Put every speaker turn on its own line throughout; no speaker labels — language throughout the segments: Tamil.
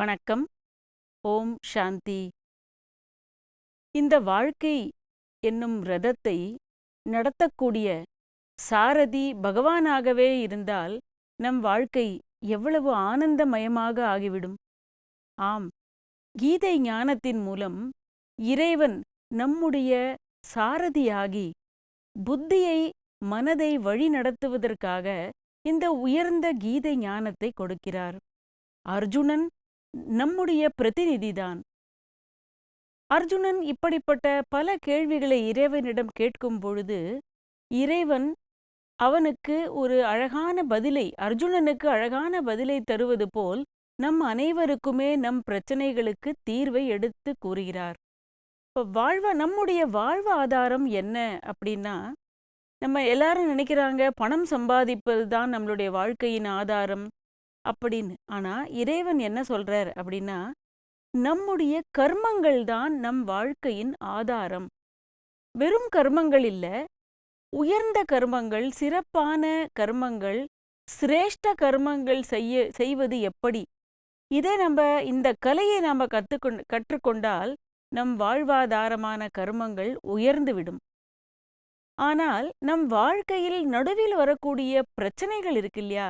வணக்கம். ஓம் சாந்தி. இந்த வாழ்க்கை என்னும் ரதத்தை நடத்தக்கூடிய சாரதி பகவானாகவே இருந்தால் நம் வாழ்க்கை எவ்வளவு ஆனந்தமயமாக ஆகிவிடும்? ஆம் கீதை ஞானத்தின் மூலம் இறைவன் நம்முடைய சாரதியாகி புத்தியை மனதை வழிநடத்துவதற்காக இந்த உயர்ந்த கீதை ஞானத்தை கொடுக்கிறார். அர்ஜுனன் நம்முடைய பிரதிநிதிதான். அர்ஜுனன் இப்படிப்பட்ட பல கேள்விகளை இறைவனிடம் கேட்கும் பொழுது இறைவன் அவனுக்கு ஒரு அழகான பதிலை அர்ஜுனனுக்கு அழகான பதிலை தருவது போல் நம் அனைவருக்குமே நம் பிரச்சனைகளுக்கு தீர்வை எடுத்து கூறுகிறார். இப்போ வாழ்வ நம்முடைய வாழ்வாதாரம் என்ன அப்படின்னா நம்ம எல்லாரும் நினைக்கிறாங்க பணம் சம்பாதிப்பது தான் நம்மளுடைய வாழ்க்கையின் ஆதாரம். அப்படின்னு. ஆனா இறைவன் என்ன சொல்றார் அப்படின்னா நம்முடைய கர்மங்கள் தான் நம் வாழ்க்கையின் ஆதாரம். வெறும் கர்மங்கள் இல்ல உயர்ந்த கர்மங்கள் சிறப்பான கர்மங்கள் சிரேஷ்ட கர்மங்கள் செய்ய செய்வது எப்படி? இதை நம்ம இந்த கலையை நாம கற்றுக்கொண்டு கற்றுக்கொண்டால் நம் வாழ்வாதாரமான கர்மங்கள் உயர்ந்துவிடும் ஆனால் நம் வாழ்க்கையில் நடுவில் வரக்கூடிய பிரச்சனைகள் இருக்கு இல்லையா?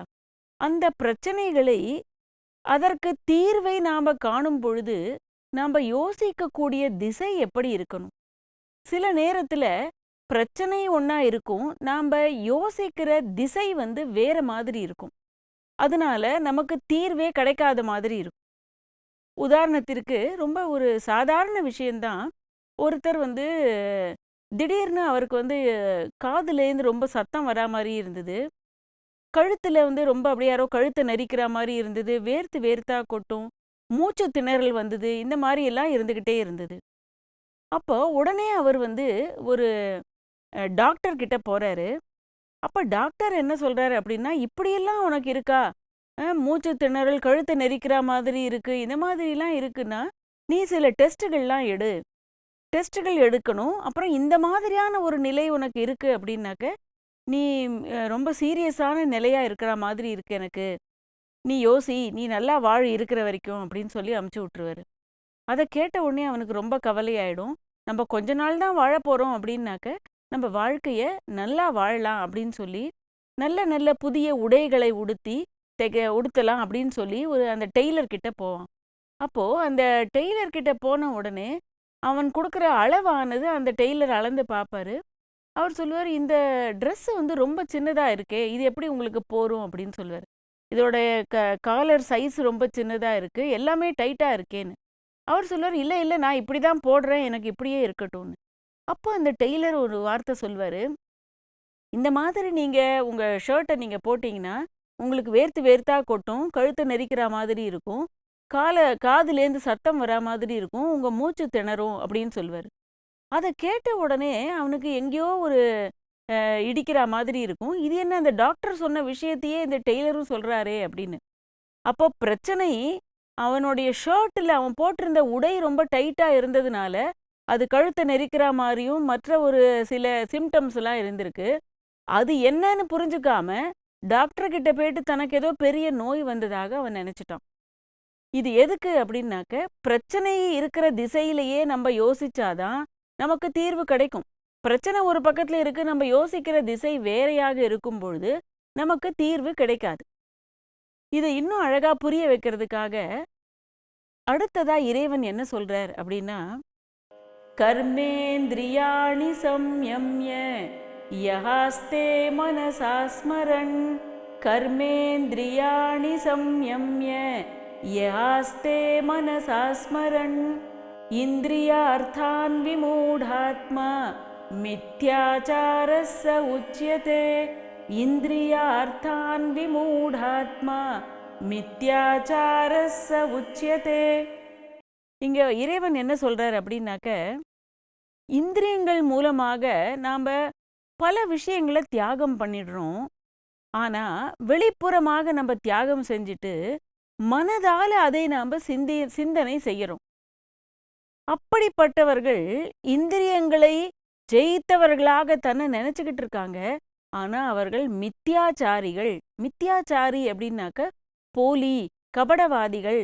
அந்த பிரச்சனைகளை அதற்கு தீர்வை நாம காணும் பொழுது நாம யோசிக்கக்கூடிய திசை எப்படி இருக்கணும்? சில நேரத்துல பிரச்சனை ஒன்னா இருக்கும் நாம யோசிக்கிற திசை வந்து வேற மாதிரி இருக்கும். அதனால நமக்கு தீர்வே கிடைக்காத மாதிரி இருக்கும். உதாரணத்திற்கு ரொம்ப ஒரு சாதாரண விஷயந்தான் ஒருத்தர் வந்து திடீர்னு அவருக்கு வந்து காதுலேருந்து ரொம்ப சத்தம் வரா மாதிரி இருந்தது. கழுத்துல வந்து ரொம்ப அப்படியே யாரோ கழுத்தை நெரிக்கிற மாதிரி இருந்தது. வேர்த்து வேர்த்தா கொட்டும். மூச்சு திணறல் வந்தது. இந்த மாதிரி எல்லாம் இருந்துகிட்டே இருந்தது. அப்போ உடனே அவர் வந்து ஒரு டாக்டர் கிட்ட போறாரு. அப்ப டாக்டர் என்ன சொல்றாரு அப்படின்னா இப்படியெல்லாம் உனக்கு இருக்கா? மூச்சு திணறல் கழுத்தை நெரிக்கிற மாதிரி இருக்கு. இந்த மாதிரிலாம் இருக்குன்னா நீ சில டெஸ்ட்டுகள்லாம் எடு. டெஸ்ட்டுகள் எடுக்கணும். அப்புறம் இந்த மாதிரியான ஒரு நிலை உனக்கு இருக்கு அப்படின்னாக்க நீ ரொம்ப சீரியஸான நிலையா இருக்கிற மாதிரி இருக்கு எனக்கு. நீ யோசி நீ நல்லா வாழ் இருக்கிற வரைக்கும் அப்படின்னு சொல்லி அமுச்சு விட்டுருவாரு. அதை கேட்ட உடனே அவனுக்கு ரொம்ப கவலையாயிடும். நம்ம கொஞ்ச நாள் தான் வாழ போறோம் அப்படின்னாக்க நம்ம வாழ்க்கைய நல்லா வாழலாம் அப்படின்னு சொல்லி நல்ல நல்ல புதிய உடைகளை உடுத்தி தெக உடுத்தலாம் அப்படின்னு சொல்லி ஒரு அந்த டெய்லர் கிட்ட போவான். அப்போ அந்த டெய்லர் கிட்ட போன உடனே அவன் கொடுக்குற அளவானது அந்த டெய்லர் அளந்து பார்ப்பாரு. அவர் சொல்லுவார் இந்த ட்ரெஸ் வந்து ரொம்ப சின்னதாக இருக்கே இது எப்படி உங்களுக்கு போரும்? அப்படின்னு சொல்லுவார். இதோடைய க காலர் சைஸ் ரொம்ப சின்னதாக இருக்கு எல்லாமே டைட்டாக இருக்கேன்னு. அவர் சொல்லுவார் இல்லை இல்லை நான் இப்படி தான் போடுறேன் எனக்கு இப்படியே இருக்கட்டும்னு. அப்போ அந்த டெய்லர் ஒரு வார்த்தை சொல்வார் இந்த மாதிரி நீங்கள் உங்கள் ஷர்ட்டை நீங்கள் போட்டிங்கன்னா உங்களுக்கு வேர்த்து வேர்த்தா கொட்டும் கழுத்தை நெரிக்கிற மாதிரி இருக்கும் காலை காதுலேருந்து சத்தம் வரா மாதிரி இருக்கும் உங்கள் மூச்சு திணறும் அப்படின்னு சொல்லுவார். அதை கேட்ட உடனே அவனுக்கு எங்கேயோ ஒரு இடிக்கிற மாதிரி இருக்கும். இது என்ன அந்த டாக்டர் சொன்ன விஷயத்தையே இந்த டெய்லரும் சொல்றாரே அப்படின்னு. அப்போ பிரச்சனை அவனுடைய ஷர்ட்டில் அவன் போட்டிருந்த உடை ரொம்ப டைட்டாக இருந்ததுனால அது கழுத்தை நெரிக்கிற மாதிரியும் மற்ற ஒரு சில சிம்டம்ஸ்லாம் இருந்திருக்கு. அது என்னன்னு புரிஞ்சுக்காம டாக்டர் கிட்ட போயிட்டு தனக்கு ஏதோ பெரிய நோய் வந்ததாக அவன் நினைச்சிட்டான். இது எதுக்கு அப்படின்னாக்க பிரச்சனை இருக்கிற திசையிலேயே நம்ம யோசிச்சாதான் நமக்கு தீர்வு கிடைக்கும். பிரச்சனை ஒரு பக்கத்துல இருக்கு நம்ம யோசிக்கிற திசை வேறையாக இருக்கும் பொழுது நமக்கு தீர்வு கிடைக்காது. இதை இன்னும் அழகா புரிய வைக்கிறதுக்காக அடுத்ததா இறைவன் என்ன சொல்றார் அப்படின்னா கர்மேந்திரியாணி சம்யம்ய யஹாஸ்தே மனசா ஸ்மரன். கர்மேந்திரியாணி சம்யம்ய யஹாஸ்தே மனசா ஸ்மரன். இந்திரியார்த்தான் விமூடாத்மா மித்யாச்சாரஸ் ச உச்சியதே. இந்திரியார்த்தான் விமூடாத்மா மித்யாச்சாரஸ் உச்சியதே. இங்க இறைவன் என்ன சொல்றார் அப்படின்னாக்க இந்திரியங்கள் மூலமாக நாம பல விஷயங்களை தியாகம் பண்ணிடுறோம். ஆனா வெளிப்புறமாக நம்ம தியாகம் செஞ்சுட்டு மனதால அதை நாம சிந்தி சிந்தனை செய்யறோம். அப்படிப்பட்டவர்கள் இந்திரியங்களை ஜெயித்தவர்களாக தன்னை நினைச்சுக்கிட்டு இருக்காங்க. ஆனா அவர்கள் மித்தியாச்சாரிகள். மித்தியாச்சாரி அப்படின்னாக்க போலி கபடவாதிகள்.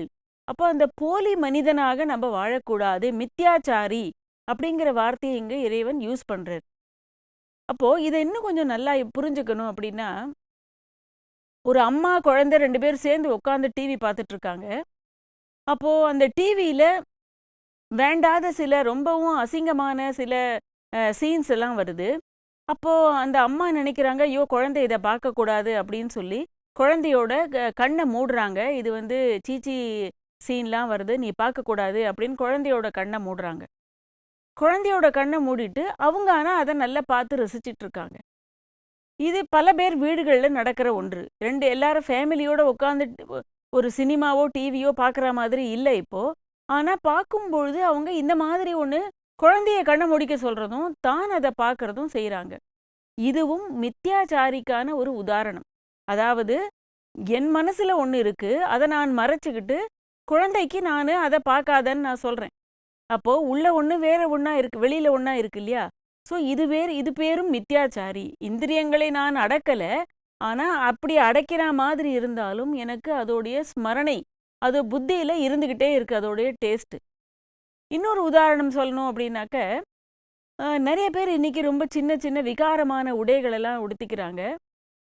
அப்போ அந்த போலி மனிதனாக நம்ம வாழக்கூடாது மித்யாச்சாரி அப்படிங்கிற வார்த்தையை இங்க இறைவன் யூஸ் பண்ணுறார் அப்போ இதை இன்னும் கொஞ்சம் நல்லா புரிஞ்சுக்கணும் அப்படின்னா ஒரு அம்மா குழந்தை ரெண்டு பேரும் சேர்ந்து உட்காந்து டிவி பார்த்துட்ருக்காங்க இருக்காங்க. அப்போ அந்த டிவியில வேண்டாத சில ரொம்பவும் அசிங்கமான சில சீன்ஸ் எல்லாம் வருது. அப்போ அந்த அம்மா நினைக்கிறாங்க ஐயோ குழந்தை இதை பார்க்கக்கூடாது அப்படின்னு சொல்லி குழந்தையோட கண்ணை மூடுறாங்க. இது வந்து சீச்சி சீன்லாம் வருது நீ பார்க்கக்கூடாது அப்படின்னு குழந்தையோட கண்ணை மூடுறாங்க. குழந்தையோட கண்ணை மூடிட்டு அவங்க ஆனால் அதை நல்லா பார்த்து ரசிச்சிட்டு இருக்காங்க இது பல பேர் வீடுகளில் நடக்கிற ஒன்று. ரெண்டு எல்லாரும் ஃபேமிலியோட உட்காந்து ஒரு சினிமாவோ டிவியோ பார்க்குற மாதிரி இல்லை இப்போ. ஆனால் பார்க்கும்பொழுது அவங்க இந்த மாதிரி ஒன்று குழந்தைய கண்ணை முடிக்க சொல்றதும் தான் அதை பார்க்குறதும் செய்கிறாங்க இதுவும் மித்யாச்சாரிக்கான ஒரு உதாரணம். அதாவது என் மனசுல ஒன்று இருக்கு அதை நான் மறைச்சுக்கிட்டு குழந்தைக்கு நான் அதை பார்க்காதன்னு நான் சொல்றேன். அப்போ உள்ள ஒன்று வேற ஒன்றா இருக்கு வெளியில் ஒன்றா இருக்கு இல்லையா? ஸோ இது வேறு இது பேரும் மித்யாச்சாரி இந்திரியங்களை நான் அடக்கல. ஆனா அப்படி அடைக்கிற மாதிரி இருந்தாலும் எனக்கு அதோடைய ஸ்மரணை அது புத்தியில இருந்துகிட்டே இருக்கு அதோடைய டேஸ்ட் இன்னொரு உதாரணம் சொல்லணும் அப்படின்னாக்க நிறைய பேர் இன்னைக்கு ரொம்ப சின்ன சின்ன விகாரமான உடைகளெல்லாம் உடுத்திக்கிறாங்க.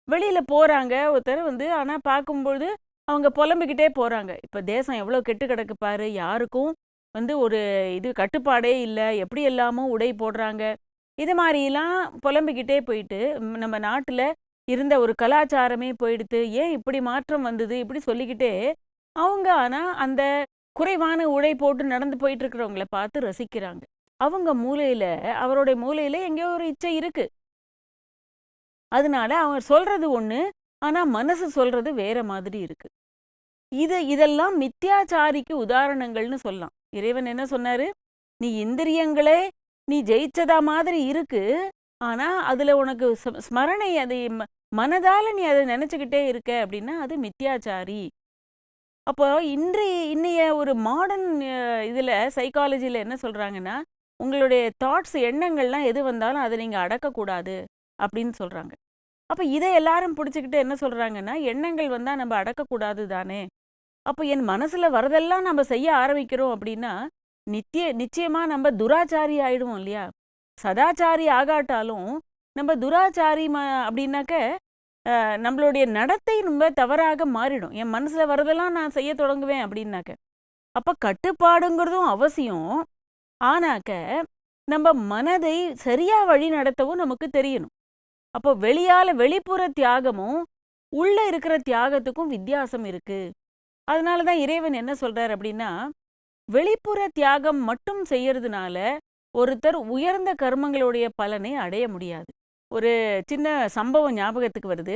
வெளியில போறாங்க ஒருத்தர் வந்து ஆனா பார்க்கும்பொழுது அவங்க புலம்பிக்கிட்டே போறாங்க. இப்ப தேசம் எவ்வளோ கெட்டு கிடக்கு பாரு யாருக்கும் வந்து ஒரு இது கட்டுப்பாடே இல்லை எப்படி எல்லாமோ உடை போடுறாங்க. இது மாதிரிலாம் புலம்பிக்கிட்டே போயிட்டு நம்ம நாட்டுல இருந்த ஒரு கலாச்சாரமே போயிடுத்து ஏன் இப்படி மாற்றம் வந்தது இப்படி சொல்லிக்கிட்டே அவங்க ஆனா அந்த குறைவான உடை போட்டு நடந்து போயிட்டு இருக்கிறவங்கள பார்த்து ரசிக்கிறாங்க. அவங்க மூலையில அவருடைய மூலையில எங்கேயோ ஒரு இச்சை இருக்கு. அதனால அவர் சொல்றது ஒண்ணு ஆனா மனசு சொல்றது வேற மாதிரி இருக்கு. இது இதெல்லாம் மித்தியாச்சாரிக்கு உதாரணங்கள்னு சொல்லலாம். இறைவன் என்ன சொன்னாரு? நீ இந்திரியங்களே நீ ஜெயிச்சதா மாதிரி இருக்கு ஆனா அதுல உனக்கு ஸ்மரணை அதை மனதால நீ அதை நினைச்சுக்கிட்டே இருக்க அப்படின்னா அது மித்தியாச்சாரி. அப்போ இன்றைய இன்னைய ஒரு மாடர்ன் இதுல சைக்காலஜில என்ன சொல்றாங்கன்னா உங்களுடைய தாட்ஸ் எண்ணங்கள்லாம் எது வந்தாலும் அதை நீங்க அடக்கக்கூடாது அப்படின்னு சொல்றாங்க. அப்ப இதை எல்லாரும் பிடிச்சிக்கிட்டு என்ன சொல்றாங்கன்னா எண்ணங்கள் வந்தா நம்ம அடக்கக்கூடாது தானே. அப்போ என் மனசுல வரதெல்லாம் நம்ம செய்ய ஆரம்பிக்கிறோம் அப்படின்னா நித்திய நிச்சயமா நம்ம துராச்சாரி ஆயிடுவோம் இல்லையா? சதாச்சாரி ஆகாட்டாலும் நம்ம துராச்சாரி ம- அப்படின்னாக்க நம்மளுடைய நடத்தை ரொம்ப தவறாக மாறிடும். என் மனசுல வரதெல்லாம் நான் செய்ய தொடங்குவேன் அப்படின்னாக்க. அப்ப கட்டுப்பாடுங்கிறதும் அவசியம். ஆனாக்க நம்ம மனதை சரியா வழி நடத்தவும் நமக்கு தெரியணும். அப்போ வெளியால வெளிப்புற தியாகமும் உள்ள இருக்கிற தியாகத்துக்கும் வித்தியாசம் இருக்கு. அதனால தான் இறைவன் என்ன சொல்கிறார் அப்படின்னா வெளிப்புற தியாகம் மட்டும் செய்யறதுனால ஒருத்தர் உயர்ந்த கர்மங்களுடைய பலனை அடைய முடியாது. ஒரு சின்ன சம்பவம் ஞாபகத்துக்கு வருது.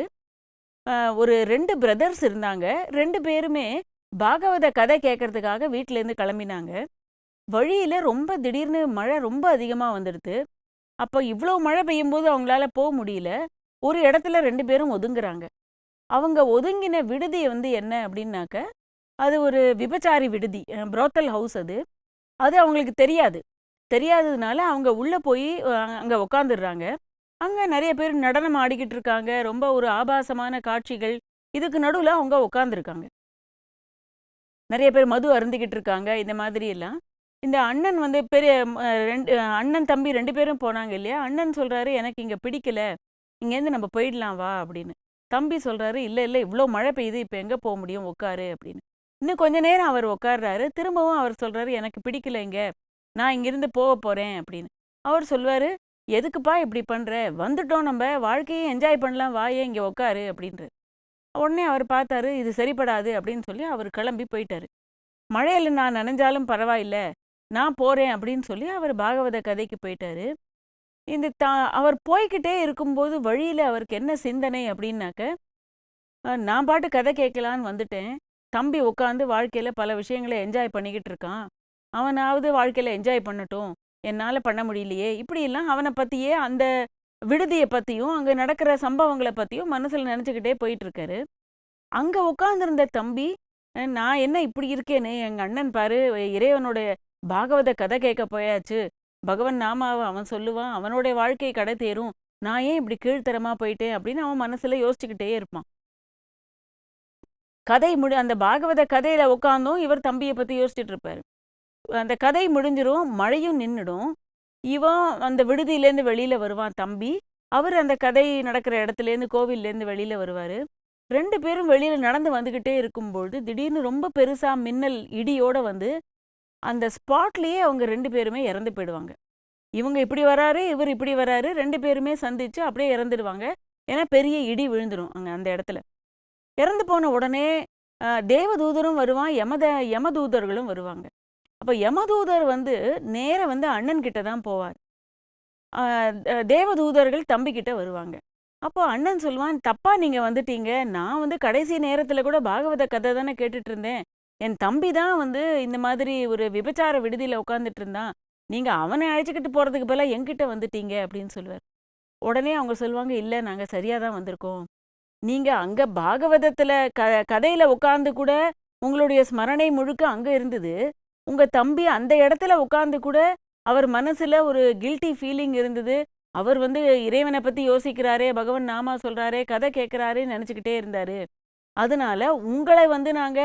ஒரு ரெண்டு பிரதர்ஸ் இருந்தாங்க. ரெண்டு பேருமே பாகவத கதை கேட்கறதுக்காக வீட்ல இருந்து கிளம்பினாங்க. வழியில ரொம்ப திடீர்னு மழை ரொம்ப அதிகமா வந்துடுது. அப்போ இவ்வளோ மழை பெய்யும்போது அவங்களால போக முடியல. ஒரு இடத்துல ரெண்டு பேரும் ஒதுங்குறாங்க. அவங்க ஒதுங்கின விடுதி வந்து என்ன அப்படின்னாக்க அது ஒரு விபச்சாரி விடுதி புரோத்தல் ஹவுஸ் அது. அது அவங்களுக்கு தெரியாது. தெரியாததுனால அவங்க உள்ள போய் அங்கே அங்க உக்காந்துடுறாங்க. அங்க நிறைய பேர் நடனம் ஆடிக்கிட்டு இருக்காங்க. ரொம்ப ஒரு ஆபாசமான காட்சிகள். இதுக்கு நடுவுல அவங்க உட்காந்துருக்காங்க நிறைய பேர் மது அருந்திக்கிட்டு இருக்காங்க. இந்த மாதிரி எல்லாம். இந்த அண்ணன் வந்து பெரிய ரெண்டு அண்ணன் தம்பி ரெண்டு பேரும் போனாங்க இல்லையா? அண்ணன் சொல்றாரு எனக்கு இங்க பிடிக்கல. இங்கேருந்து நம்ம போயிடலாம் வா அப்படின்னு. தம்பி சொல்றாரு இல்ல இல்ல இவ்வளோ மழை பெய்யுது. இப்போ எங்க போக முடியும்? உட்காரு அப்படின்னு. இன்னும் கொஞ்ச நேரம் அவர் உட்கார்றாரு. திரும்பவும் அவர் சொல்றாரு எனக்கு பிடிக்கல இங்க. நான் இங்கேருந்து போக போறேன் அப்படின்னு. அவர் சொல்வார் எதுக்குப்பா இப்படி பண்ற? வந்துட்டோம் நம்ம. வாழ்க்கையை என்ஜாய் பண்ணலாம். வாயே இங்க உட்காரு அப்படின்றாரு உடனே அவர் பார்த்தாரு இது சரிப்படாது. அப்படின்னு சொல்லி அவர் கிளம்பி போயிட்டாரு. மழையில நான் நனைஞ்சாலும் பரவாயில்ல. நான் போறேன். அப்படின்னு சொல்லி அவர் பாகவத கதைக்கு போயிட்டாரு. இந்த தா அவர் போய்கிட்டே இருக்கும்போது வழியில அவருக்கு என்ன சிந்தனை அப்படின்னாக்க நான் பாட்டு கதை கேட்கலான்னு வந்துட்டேன். தம்பி உட்காந்து வாழ்க்கையில பல விஷயங்களை என்ஜாய் பண்ணிக்கிட்டு இருக்கான். அவனாவது வாழ்க்கையில என்ஜாய் பண்ணட்டும். என்னால பண்ண முடியலையே. இப்படியெல்லாம் அவனை பத்தியே அந்த விடுதியை பத்தியும் அங்க நடக்கிற சம்பவங்களை பத்தியும் மனசுல நினச்சிக்கிட்டே போயிட்டு இருக்காரு அங்க தம்பி நான் என்ன இப்படி இருக்கேன்னு எங்க அண்ணன் பாரு இறைவனோட பாகவத கதை கேட்க போயாச்சு. பகவன் நாமாவை அவன் சொல்லுவான் அவனுடைய வாழ்க்கை கடை தேரும் நான் ஏன் இப்படி கீழ்த்தரமா போயிட்டேன்? அப்படின்னு அவன் மனசுல யோசிச்சுக்கிட்டே இருப்பான். கதை முடி அந்த பாகவத கதையில உட்காந்தும் இவர் தம்பியை பத்தி யோசிச்சுட்டு இருப்பாரு. அந்த கதை முடிஞ்சிரும் மழையும் நின்றுடும் இவன் அந்த விடுதியிலேருந்து வெளியில வருவான் தம்பி. அவர் அந்த கதை நடக்கிற இடத்துலேருந்து கோவில்லேருந்து வெளியில வருவாரு. ரெண்டு பேரும் வெளியில நடந்து வந்துகிட்டே இருக்கும்பொழுது திடீர்னு ரொம்ப பெருசா மின்னல் இடியோட வந்து அந்த ஸ்பாட்லயே அவங்க ரெண்டு பேருமே இறந்து போயிடுவாங்க. இவங்க இப்படி வராரு இவர் இப்படி வராரு ரெண்டு பேருமே சந்திச்சு அப்படியே இறந்துடுவாங்க. ஏன்னா பெரிய இடி விழுந்துடும் அங்க அந்த இடத்துல. இறந்து போன உடனே தேவதூதரும் வருவான் யமத யமதூதர்களும் வருவாங்க. அப்போ யமதூதர் வந்து நேர வந்து அண்ணன் கிட்ட தான் போவார் தேவதூதர்கள் தம்பிக்கிட்ட வருவாங்க. அப்போ அண்ணன் சொல்லுவான் தப்பா நீங்க வந்துட்டீங்க. நான் வந்து கடைசி நேரத்துல கூட பாகவத கதை தானே கேட்டுட்டு இருந்தேன் என் தம்பி தான் வந்து இந்த மாதிரி ஒரு விபச்சார விடுதியில உட்காந்துட்டு இருந்தான் நீங்க அவனை அழைச்சிக்கிட்டு போறதுக்கு பதிலாக என்கிட்ட வந்துட்டீங்க அப்படின்னு சொல்லுவார். உடனே அவங்க சொல்லுவாங்க இல்ல நாங்க சரியா தான் வந்திருக்கோம். நீங்க அங்க பாகவதத்துல க கதையில உட்கார்ந்து கூட உங்களுடைய ஸ்மரணை முழுக்க அங்க இருந்தது. உங்க தம்பி அந்த இடத்துல உட்கார்ந்து கூட அவர் மனசுல ஒரு கில்ட்டி ஃபீலிங் இருந்தது. அவர் வந்து இறைவனை பத்தி யோசிக்கிறாரே பகவான் நாமா சொல்றாரே கதை கேட்கிறாரேன்னு நினைச்சுக்கிட்டே இருந்தாரு. அதனால உங்களை வந்து நாங்க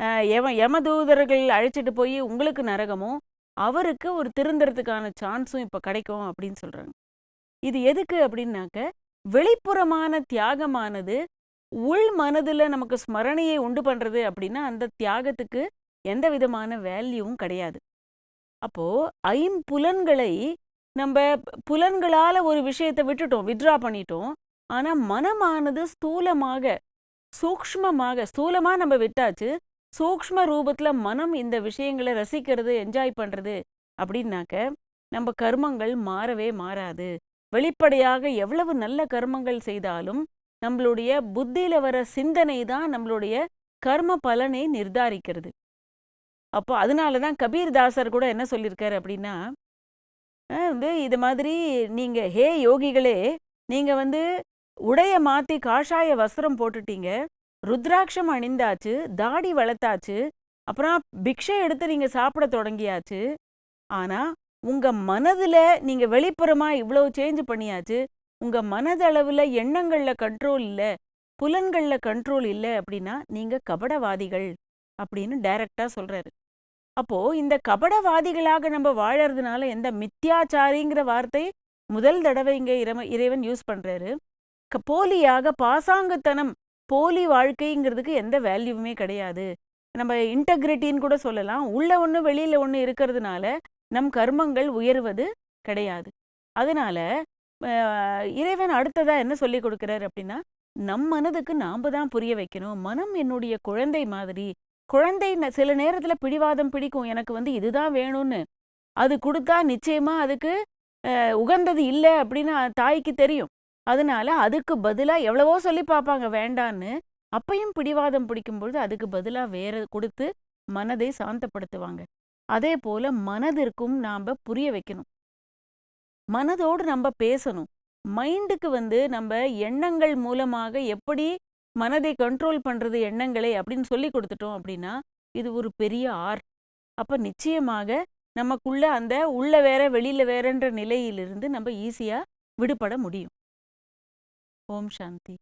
அஹ், யம யமதூதர்கள் அழைச்சிட்டு போய் உங்களுக்கு நரகமும் அவருக்கு ஒரு திருந்துறதுக்கான சான்ஸும் இப்ப கிடைக்கும் அப்படின்னு சொல்றாங்க. இது எதுக்கு அப்படின்னாக்க வெளிப்புறமான தியாகமானது உள் மனதுல நமக்கு ஸ்மரணையை உண்டு பண்றது அப்படின்னா அந்த தியாகத்துக்கு எந்த விதமான வேல்யூவும் கிடையாது. அப்போ ஐம்புலன்களை நம்ம புலன்களால ஒரு விஷயத்தை விட்டுட்டோம் வித்ரா பண்ணிட்டோம். ஆனா மனமானது ஸ்தூலமாக சூக்ஷ்மமாக ஸ்தூலமா நம்ம விட்டாச்சு சூக்ஷ்ம ரூபத்துல மனம் இந்த விஷயங்களை ரசிக்கிறது என்ஜாய் பண்றது அப்படின்னாக்க நம்ம கர்மங்கள் மாறவே மாறாது. வெளிப்படையாக எவ்வளவு நல்ல கர்மங்கள் செய்தாலும் நம்மளுடைய புத்தியில வர சிந்தனை தான் நம்மளுடைய கர்ம பலனை நிர்தாரிக்கிறது. அப்போ அதனால தான் கபீர் தாசர் கூட என்ன சொல்லியிருக்காரு அப்படின்னா வந்து இது மாதிரி நீங்க ஹே யோகிகளே நீங்க வந்து உடைய மாத்தி காஷாய வஸ்திரம் போட்டுட்டீங்க ருத்ராட்சம் அணிந்தாச்சு தாடி வளர்த்தாச்சு அப்புறம் பிக்ஷை எடுத்து நீங்க சாப்பிட தொடங்கியாச்சு ஆனா உங்க மனதுல நீங்க வெளிப்புறமா இவ்வளோ சேஞ்ச் பண்ணியாச்சு உங்க மனதளவுல எண்ணங்கள்ல கண்ட்ரோல் இல்ல புலன்கள்ல கண்ட்ரோல் இல்ல அப்படின்னா நீங்க கபடவாதிகள் அப்படின்னு டைரக்டாக சொல்றாரு. அப்போ இந்த கபடவாதிகளாக நம்ம வாழறதுனால எந்த மித்தியாச்சாரிங்கிற வார்த்தை முதல் தடவை இங்க இறைவ- இறைவன் யூஸ் பண்றாரு. க- போலியாக பாசாங்குத்தனம் போலி வாழ்க்கைங்கிறதுக்கு எந்த வேல்யூவுமே கிடையாது. நம்ம இன்டெகிரிட்டின்னு கூட சொல்லலாம். உள்ள ஒண்ணு வெளியில ஒன்று இருக்கிறதுனால நம் கர்மங்கள் உயர்வது கிடையாது. அதனால அஹ், இறைவன் அடுத்ததா என்ன சொல்லி கொடுக்குறாரு அப்படின்னா நம் மனதுக்கு நாம தான் புரிய வைக்கணும். மனம் என்னுடைய குழந்தை மாதிரி குழந்தை சில நேரத்துல பிடிவாதம் பிடிக்கும். எனக்கு வந்து இதுதான் வேணும்னு. அது கொடுத்தா நிச்சயமா அதுக்கு உகந்தது இல்லை அப்படின்னு தாய்க்கு தெரியும். அதனால அதுக்கு பதிலா எவ்வளவோ சொல்லி பார்ப்பாங்க வேண்டான்னு. அப்பையும் பிடிவாதம் பிடிக்கும் பொழுது அதுக்கு பதிலா வேற கொடுத்து மனதை சாந்தப்படுத்துவாங்க. அதே போல மனதிற்கும் நாம புரிய வைக்கணும். மனதோடு நம்ம பேசணும். மைண்டுக்கு வந்து நம்ம எண்ணங்கள் மூலமாக எப்படி மனதை கண்ட்ரோல் பண்றது எண்ணங்களை அப்படின்னு சொல்லி கொடுத்துட்டோம் அப்படின்னா இது ஒரு பெரிய ஆர்ட் அப்ப நிச்சயமாக நமக்குள்ள அந்த உள்ள வேற வெளியில வேறன்ற நிலையிலிருந்து நம்ம ஈஸியா விடுபட முடியும். ஓம் சாந்தி.